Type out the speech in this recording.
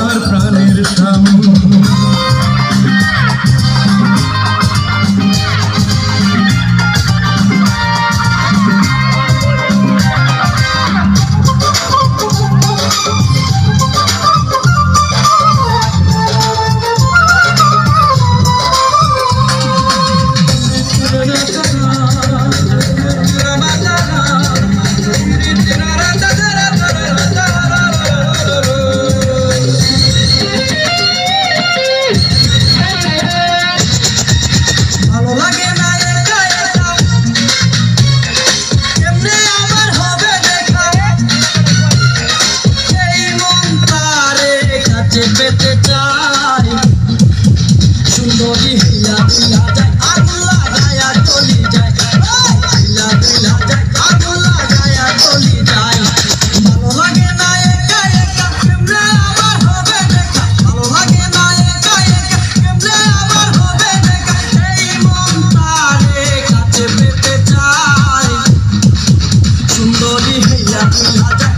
আমার প্রাণের সামনে। সুন্দরী